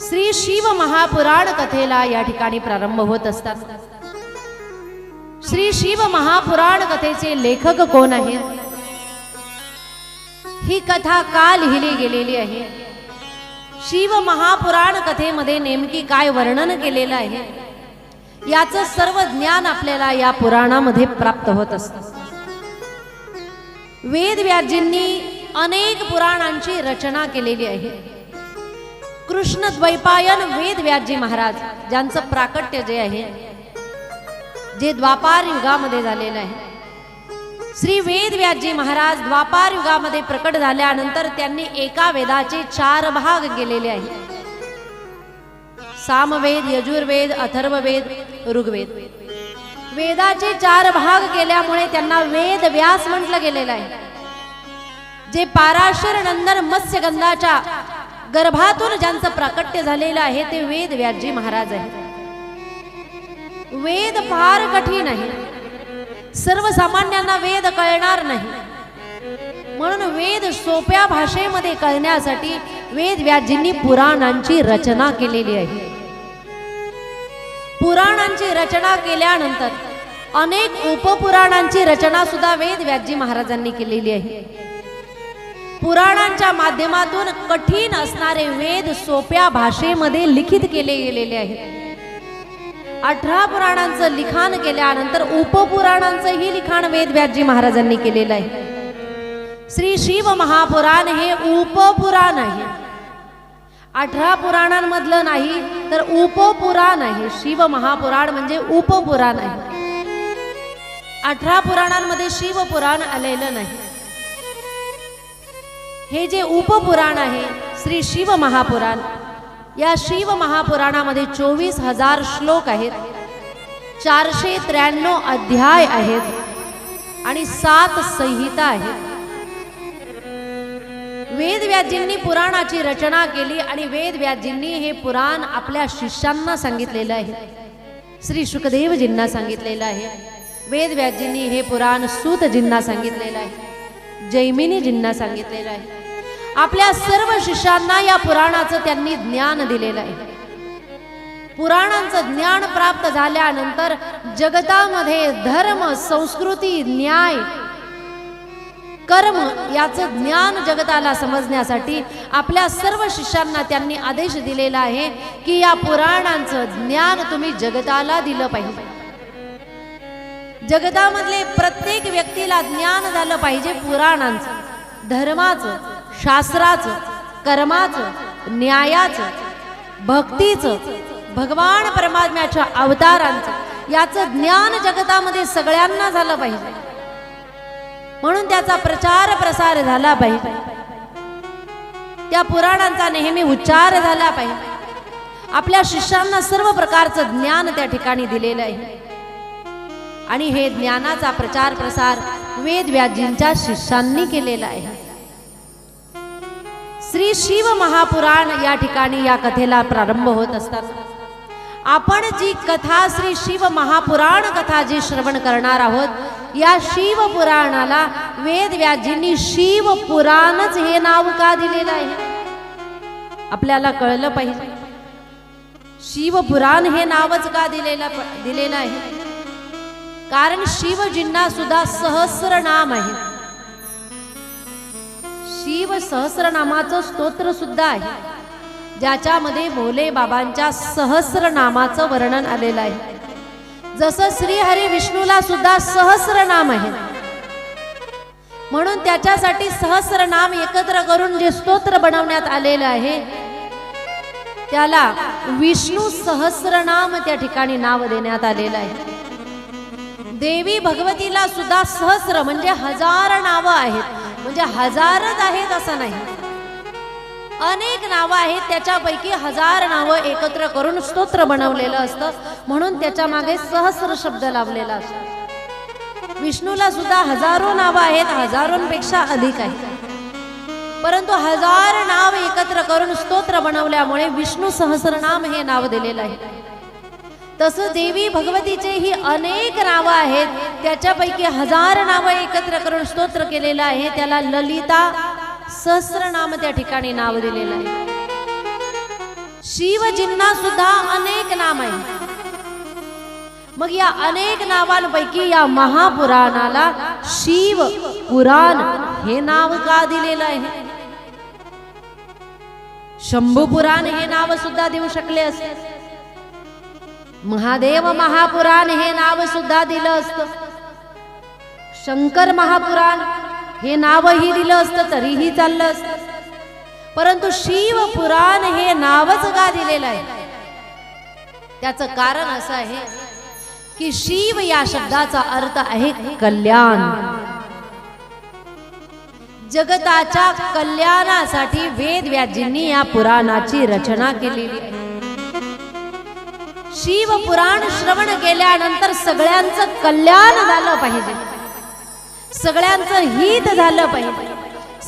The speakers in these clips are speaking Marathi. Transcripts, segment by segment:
श्री शिव महापुराण कथेला या ठिकाणी प्रारंभ होत असतात. श्री शिव महापुराण कथेचे लेखक कोण आहेत? ही कथा का लिहिली गेलेली आहे? शिव महापुराण कथेमध्ये नेमकी काय वर्णन केलेलं आहे? याचं सर्व ज्ञान आपल्याला या पुराणामध्ये प्राप्त होत असतं. वेदव्याजींनी अनेक पुराणांची रचना केलेली आहे. कृष्ण द्वैपायन वेदव्याजी महाराज ज्यांचं प्राकट्य जे आहे जे द्वापार युगामध्ये झालेलं आहे. श्री वेदव्याजी महाराज द्वापार युगामध्ये प्रकट झाल्यानंतर त्यांनी एका वेदाचे चार भाग केलेले आहे सामवेद यजुर्वेद अथर्ववेद ऋग्वेद. वेदाचे चार भाग केल्यामुळे त्यांना वेद व्यास म्हटलं गेलेलं आहे. जे पाराशर नंदन मत्स्यगंधाच्या गर्भातून ज्यांचं प्राकट्य झालेलं आहे ते वेद व्याजी महाराज आहे वेद फार कठीण आहे. सर्वसामान्यांना वेद कळणार नाही. म्हणून वेद सोप्या भाषेमध्ये कळण्यासाठी वेद व्याजींनी पुराणांची रचना केलेली आहे. पुराणांची रचना केल्यानंतर अनेक उपपुराणांची रचना सुद्धा वेद व्याजी महाराजांनी केलेली आहे. पुराणांच्या माध्यमातून कठीण असणारे वेद सोप्या भाषेमध्ये लिखित केले गेलेले आहेत. अठरा पुराणांचं लिखाण केल्यानंतर उपपुराणांचंही लिखाण वेद व्याजी महाराजांनी केलेलं आहे. श्री शिव महापुराण हे उपपुराण आहे. अठरा पुराणांमधलं नाही तर उपपुराण आहे. शिव महापुराण म्हणजे उपपुराण आहे. अठरा पुराणांमध्ये शिवपुराण आलेलं नाही. हे जे उपपुराण आहे श्री शिव महापुराण या शिव महापुराणामध्ये चोवीस हजार श्लोक आहेत चारशे त्र्याण्णव अध्याय आहेत आणि सात संहिता आहेत. वेदव्याजींनी पुराणाची रचना केली आणि वेदव्याजींनी हे पुराण आपल्या शिष्यांना सांगितलेलं आहे. श्री सुखदेवजींना सांगितलेलं आहे. वेदव्याजींनी हे पुराण सूतजींना सांगितलेलं आहे. जैमिनीजींना सांगितलेलं आहे. आपल्या सर्व शिष्यांना या पुराणाचं त्यांनी ज्ञान दिलेलं आहे. पुराणांचं ज्ञान प्राप्त झाल्यानंतर जगतामध्ये धर्म संस्कृती न्याय कर्म याचं ज्ञान जगताला समजण्यासाठी आपल्या सर्व शिष्यांना त्यांनी आदेश दिलेला आहे की या पुराणांचं ज्ञान तुम्ही जगताला दिलं पाहिजे. जगतामधले प्रत्येक व्यक्तीला ज्ञान झालं पाहिजे पुराणांचं धर्माचं. शास्त्राचं कर्माचं न्यायाचं भक्तीचं भगवान परमात्म्याच्या अवतारांचं याचं ज्ञान जगतामध्ये सगळ्यांना झालं पाहिजे. म्हणून त्याचा प्रचार प्रसार झाला पाहिजे. त्या पुराणांचा नेहमी उच्चार झाला पाहिजे. आपल्या शिष्यांना सर्व प्रकारचं ज्ञान त्या ठिकाणी दिलेलं आहे. आणि हे ज्ञानाचा प्रचार प्रसार वेद व्याजींच्या शिष्यांनी केलेला आहे. श्री शिव महापुराण या ठिकाणी या कथेला प्रारंभ होत असतात. आपण जी कथा श्री शिव महापुराण कथा जी श्रवण करणार आहोत या शिव पुराणाला वेद व्याजींनी शिव पुराणच हे नाव का दिलेलं आहे? आपल्याला कळलं पाहिजे. शिवपुराण हे नावच का दिलेलं दिलेलं आहे? कारण शिवजींना सुद्धा सहस्र नाम आहे शिव सहस्रनामाचं स्तोत्र सुद्धा आहे. ज्याच्यामध्ये भोले बाबांच्या सहस्र नामाचं वर्णन आलेलं आहे. जसं श्रीहरी विष्णूला सुद्धा सहस्र नाम आहे. म्हणून त्याच्यासाठी सहस्र नाम एकत्र करून जे स्तोत्र बनवण्यात आलेलं आहे त्याला विष्णू सहस्रनाम त्या ठिकाणी नाव देण्यात आलेलं आहे. देवी भगवतीला सुद्धा सहस्र म्हणजे हजार नावं आहेत. म्हणजे हजारच आहेत असं नाही. अनेक नावं आहेत त्याच्यापैकी हजार नावं एकत्र करून स्तोत्र बनवलेलं असतं. म्हणून त्याच्यामागे सहस्र शब्द लावलेला असतो. विष्णूला सुद्धा हजारो नावं आहेत हजारोंपेक्षा अधिक आहेत. परंतु हजार नाव एकत्र करून स्तोत्र बनवल्यामुळे विष्णू सहस्रनाम हे नाव दिलेलं आहे. तसं देवी भगवतीचे ही अनेक नावं आहेत. त्याच्यापैकी हजार नावं एकत्र करून स्तोत्र केलेलं आहे. त्याला ललिता सहस्र नाम त्या ठिकाणी नाव दिलेलं आहे. शिवजींना सुद्धा अनेक नाम आहे मग या अनेक नावांपैकी या महापुराणाला शिव पुराण हे नाव का दिलेलं आहे? शंभू पुराण हे नाव सुद्धा देऊ शकले असते महादेव महापुराण हे नाव सुद्धा दिलं असतं. शंकर महापुराण हे नावही दिलं असतं तरीही चाललं असतं. परंतु शिव पुराण हे नावच का दिलेलं आहे? त्याचं कारण असं आहे की शिव या शब्दाचा अर्थ आहे कल्याण. जगताच्या कल्याणासाठी वेद व्याजींनी या पुराणाची रचना केलेली आहे. शिव पुराण श्रवण केल्यानंतर सगळ्यांचं कल्याण झालं पाहिजे. सगळ्यांचं हित झालं पाहिजे.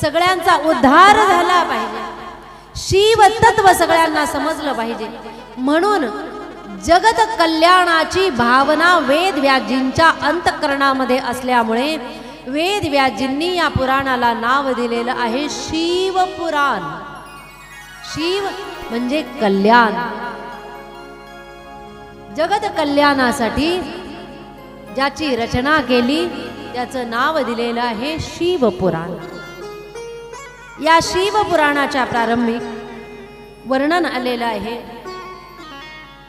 सगळ्यांचा उद्धार झाला पाहिजे. शिव तत्व सगळ्यांना समजलं पाहिजे. म्हणून जगत कल्याणाची भावना वेद व्याजींच्या अंतकरणामध्ये असल्यामुळे वेद व्याजींनी या पुराणाला नाव दिलेलं आहे शिव पुराण शिव म्हणजे कल्याण. जगत कल्याणासाठी ज्याची रचना केली त्याचं नाव दिलेलं आहे शिवपुराण. या शिवपुराणाच्या प्रारंभी वर्णन आलेलं आहे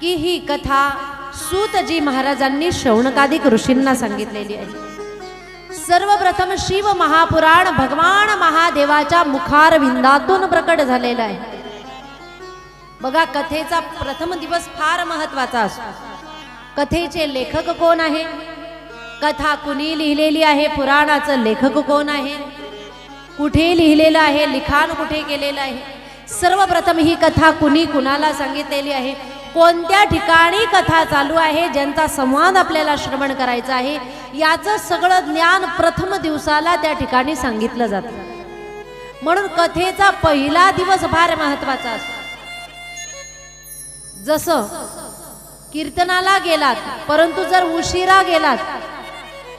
की ही कथा सूतजी महाराजांनी शौनकादिक ऋषींना सांगितलेली आहे. सर्वप्रथम शिव महापुराण भगवान महादेवाच्या मुखारविंदातून प्रकट झालेला आहे. बघा कथेचा प्रथम दिवस फार महत्त्वाचा असतो. कथेचे लेखक कोण आहे? कथा कुणी लिहिलेली आहे? पुराणाचं लेखक कोण आहे? कुठे लिहिलेलं आहे? लिखाण कुठे केलेलं आहे? सर्वप्रथम ही कथा कुणी कुणाला सांगितलेली आहे? कोणत्या ठिकाणी कथा चालू आहे? ज्यांचा संवाद आपल्याला श्रवण करायचा आहे? याचं सगळं ज्ञान प्रथम दिवसाला त्या ठिकाणी सांगितलं जातं. म्हणून कथेचा पहिला दिवस फार महत्त्वाचा असतो. जसं कीर्तनाला गेलात परंतु जर उशिरा गेलात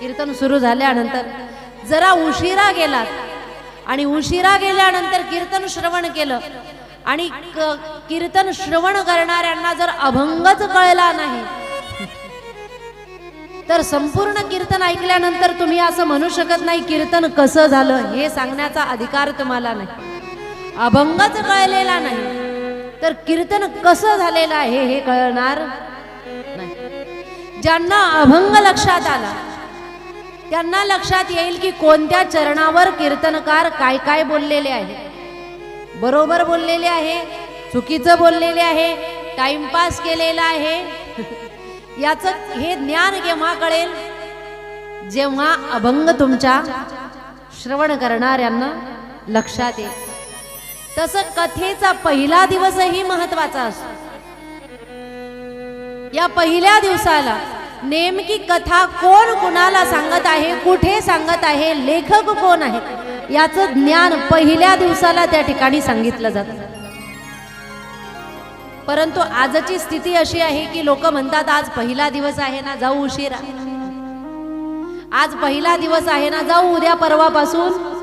कीर्तन सुरू झाल्यानंतर जरा उशिरा गेलात आणि उशिरा गेल्यानंतर कीर्तन श्रवण केलं आणि क- कीर्तन श्रवण करणाऱ्यांना जर अभंगच कळला नाही तर संपूर्ण कीर्तन ऐकल्यानंतर तुम्ही असं म्हणू शकत नाही कीर्तन कसं झालं हे सांगण्याचा अधिकार तुम्हाला नाही. अभंगच कळलेला नाही. तर कीर्तन कसं झालेलं आहे हे कळणार नाही. ज्यांना अभंग लक्षात आला त्यांना लक्षात येईल की कोणत्या चरणावर कीर्तनकार काय काय बोललेले आहे. बरोबर बोललेले आहे चुकीचं बोललेले आहे टाइमपास केलेला आहे. याच हे ज्ञान केव्हा कळेल? जेव्हा अभंग तुमच्या श्रवण करणाऱ्यांना लक्षात येईल. तसं कथेचा पहिला दिवसही महत्त्वाचा असतो. या पहिल्या दिवसाला नेमकी कथा कोण कुणाला सांगत आहे कुठे सांगत आहे लेखक कोण आहे याचं ज्ञान पहिल्या दिवसाला त्या ठिकाणी सांगितलं जातं. परंतु आजची स्थिती अशी आहे की लोक म्हणतात आज पहिला दिवस आहे ना जाऊ उशिरा. आज पहिला दिवस आहे ना जाऊ उद्या परवापासून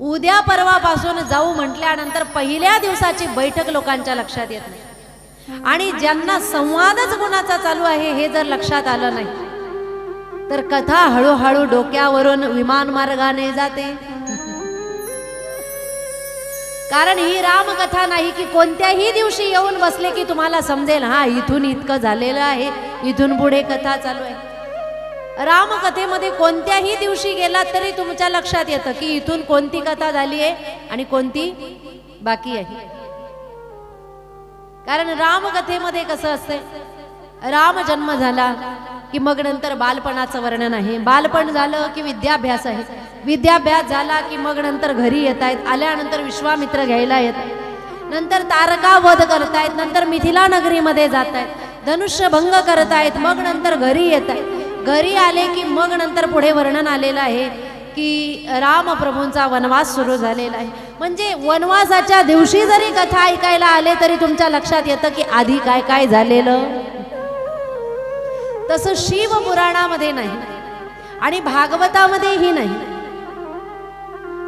उद्या परवापासून जाऊ म्हटल्यानंतर पहिल्या दिवसाची बैठक लोकांच्या लक्षात येत नाही. आणि ज्यांना संवादच गुणाचा चालू आहे हे जर लक्षात आलं नाही तर कथा हळूहळू डोक्यावरून विमान मार्गाने जाते. कारण ही रामकथा नाही की कोणत्याही दिवशी येऊन बसले की तुम्हाला समजेल हा इथून इतकं झालेलं आहे इथून पुढे कथा चालू आहे. रामकथेमध्ये कोणत्याही दिवशी गेलात तरी तुमच्या लक्षात येतं की इथून कोणती कथा झाली आहे आणि कोणती बाकी आहे. कारण रामकथेमध्ये कसं असतं राम जन्म झाला की मग नंतर बालपणाचं वर्णन आहे. बालपण झालं की विद्याभ्यास आहे. विद्याभ्यास झाला की मग नंतर घरी येत आहेत. आल्यानंतर विश्वामित्र घ्यायला येत नंतर तारका वध करतायत. नंतर मिथिला नगरीमध्ये जात आहेत. धनुष्य भंग करत आहेत मग नंतर घरी येत आहेत. घरी आले की मग नंतर पुढे वर्णन आलेलं आहे की रामप्रभूंचा वनवास सुरू झालेला आहे. म्हणजे वनवासाच्या दिवशी जरी कथा ऐकायला आले तरी तुमच्या लक्षात येतं की आधी काय काय झालेलं? तसं शिव पुराणामध्ये नाही आणि भागवतामध्येही नाही.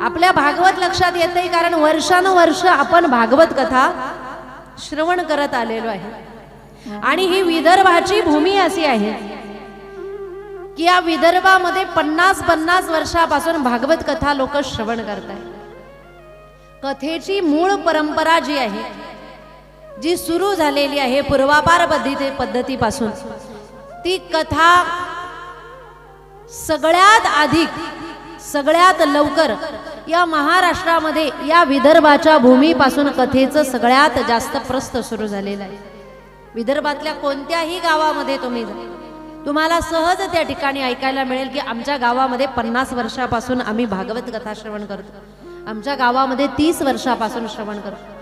आपल्या भागवत लक्षात येते कारण वर्षानुवर्ष आपण भागवत कथा श्रवण करत आलेलो आहे. आणि ही विदर्भाची भूमी अशी आहे की या विदर्भामध्ये पन्नास पन्नास वर्षापासून भागवत कथा लोक श्रवण करत आहेत कथेची मूळ परंपरा जी आहे जी सुरू झालेली आहे पूर्वापार पद्धती पद्धतीपासून ती कथा सगळ्यात अधिक सगळ्यात लवकर या महाराष्ट्रामध्ये या विदर्भाच्या भूमीपासून कथेचं सगळ्यात जास्त प्रस्त सुरू झालेलं आहे. विदर्भातल्या कोणत्याही गावामध्ये तुम्ही जा तुम्हाला सहज त्या ठिकाणी ऐकायला मिळेल की आमच्या गावामध्ये पन्नास वर्षापासून आम्ही भागवत कथा श्रवण करतो. आमच्या गावामध्ये तीस वर्षापासून श्रवण करतो.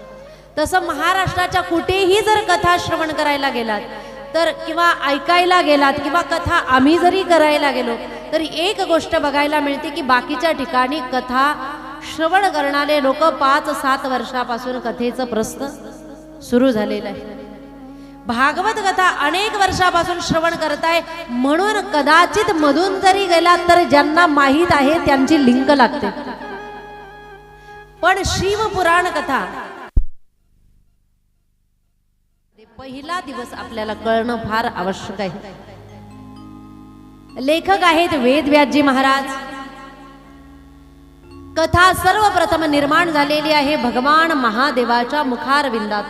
तसं महाराष्ट्राच्या कुठेही जर कथा श्रवण करायला गेलात तर किंवा ऐकायला गेलात किंवा कथा आम्ही जरी करायला गेलो तरी एक गोष्ट बघायला मिळते की बाकीच्या ठिकाणी कथा श्रवण करणारे लोक पाच सात वर्षापासून कथेचं प्रस्त सुरू झालेलं आहे. भागवत कथा अनेक वर्षापासून श्रवण करताय. म्हणून कदाचित मधून जरी गेलात तर ज्यांना माहीत आहे त्यांची लिंक लागते. पण शिवपुराण कथा. पहिला दिवस आपल्याला कळणं फार आवश्यक आहे. लेखक आहेत वेदव्यासजी महाराज. कथा सर्वप्रथम निर्माण झालेली आहे भगवान महादेवाच्या मुखारविंदात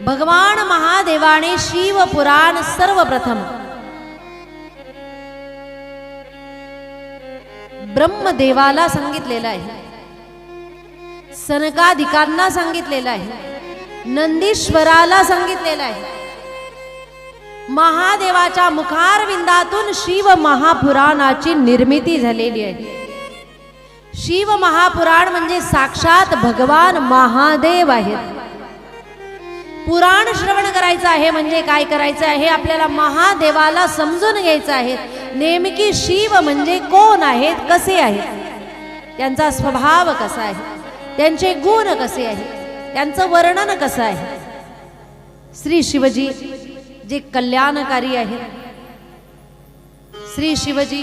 भगवान महादेवाने शिव पुराण सर्वप्रथम. ब्रह्मदेवाला सांगितलेलं आहे. सनकाधिकांना सांगितलेलं आहे. नंदीश्वराला सांगितलेलं आहे. महादेवाच्या मुखारविंदातून शिव महापुराणाची निर्मिती झालेली आहे. शिव महापुराण म्हणजे साक्षात भगवान महादेव आहेत. पुराण श्रवण करायचं आहे म्हणजे काय करायचं आहे? आपल्याला महादेवाला समजून घ्यायचं आहे. नेमकी शिव म्हणजे कोण आहेत? कसे आहेत? त्यांचा स्वभाव कसा आहे? त्यांचे गुण कसे आहेत? त्यांचं वर्णन कसं आहे? श्री शिवजी जे कल्याणकारी आहेत. श्री शिवजी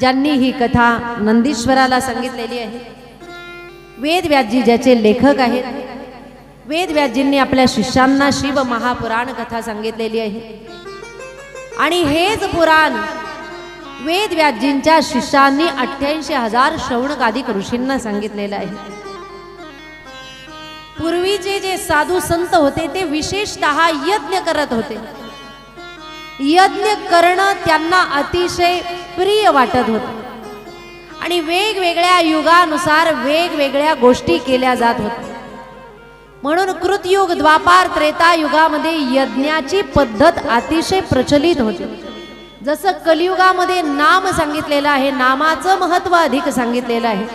ज्यांनी ही कथा नंदीश्वराला सांगितलेली आहे. वेदव्याजी ज्याचे लेखक आहेत. वेदव्यासजींनी आपल्या शिष्यांना शिव महापुराण कथा सांगितलेली आहे. आणि हेच पुराण वेदव्यासजींच्या शिष्यांनी अठ्ठ्याऐंशी हजार शौणकाधिक ऋषींना सांगितलेलं आहे. पूर्वीचे जे साधू संत होते ते विशेषतः यज्ञ करत होते. यज्ञ करणं त्यांना अतिशय प्रिय वाटत होत. आणि वेगवेगळ्या युगानुसार वेगवेगळ्या गोष्टी केल्या जात होत्या. म्हणून कृतयुग द्वापार त्रेता युगामध्ये यज्ञाची पद्धत अतिशय प्रचलित होती. जसं कलियुगामध्ये नाम सांगितलेलं आहे नामाचं महत्त्व अधिक सांगितलेलं आहे.